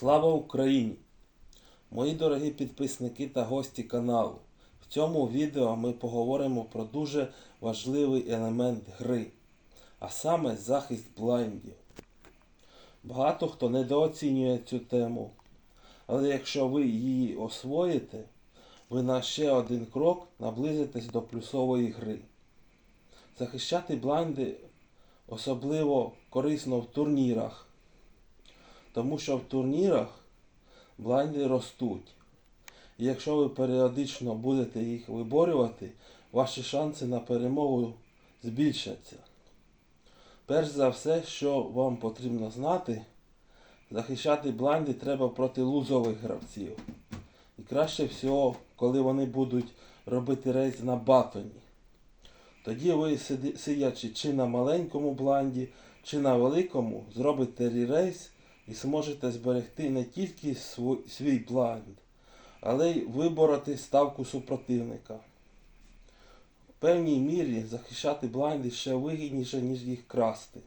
Слава Україні! Мої дорогі підписники та гості каналу. В цьому відео ми поговоримо про дуже важливий елемент гри, а саме захист блайндів. Багато хто недооцінює цю тему, але якщо ви її освоїте, ви на ще один крок наблизитесь до плюсової гри. Захищати блайнди особливо корисно в турнірах, тому що в турнірах блайнди ростуть. І якщо ви періодично будете їх виборювати, ваші шанси на перемогу збільшаться. Перш за все, що вам потрібно знати, захищати блайнди треба проти лузових гравців. І краще всього, коли вони будуть робити рейс на батоні. Тоді ви, сидячи чи на маленькому бланді, чи на великому, зробите ререйс і зможете зберегти не тільки свій, блайнд, але й вибороти ставку супротивника. В певній мірі захищати блайнди ще вигідніше, ніж їх красти.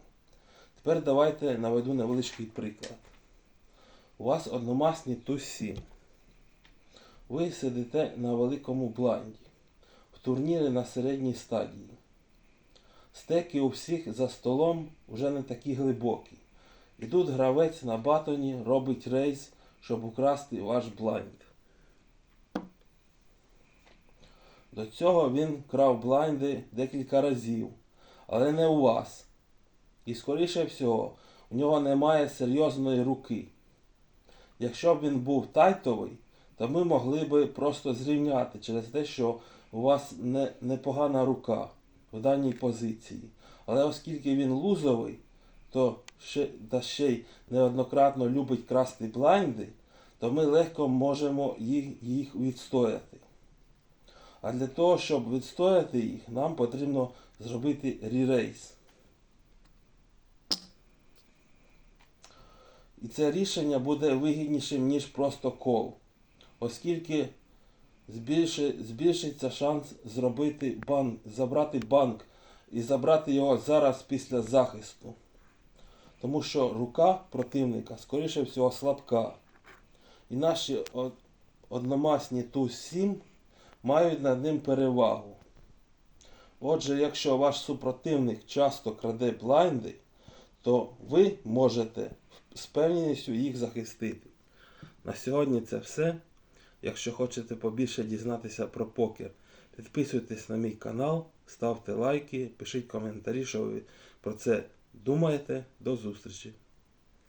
Тепер давайте наведу невеличкий приклад. У вас одномасні туз 7. Ви сидите на великому блайнді. В турнірі на середній стадії. Стеки у всіх за столом вже не такі глибокі. І тут гравець на батоні робить рейс, щоб украсти ваш блайнд. До цього він крав блайнди декілька разів, але не у вас. І скоріше всього, у нього немає серйозної руки. Якщо б він був тайтовий, то ми могли би просто зрівняти через те, що у вас не, непогана рука в даній позиції. Але оскільки він лузовий, то та ще й неоднократно любить красти блайнди, то ми легко можемо їх, відстояти. А для того, щоб відстояти їх, нам потрібно зробити ререйс. І це рішення буде вигіднішим, ніж просто кол, оскільки збільшиться шанс зробити банк, забрати банк і забрати його зараз після захисту. Тому що рука противника, скоріше всього, слабка. І наші одномасні туз 7 мають над ним перевагу. Отже, якщо ваш супротивник часто краде блайнди, то ви можете з певністю їх захистити. На сьогодні це все. Якщо хочете побільше дізнатися про покер, підписуйтесь на мій канал, ставте лайки, пишіть коментарі, що ви про це думаєте. До зустрічі!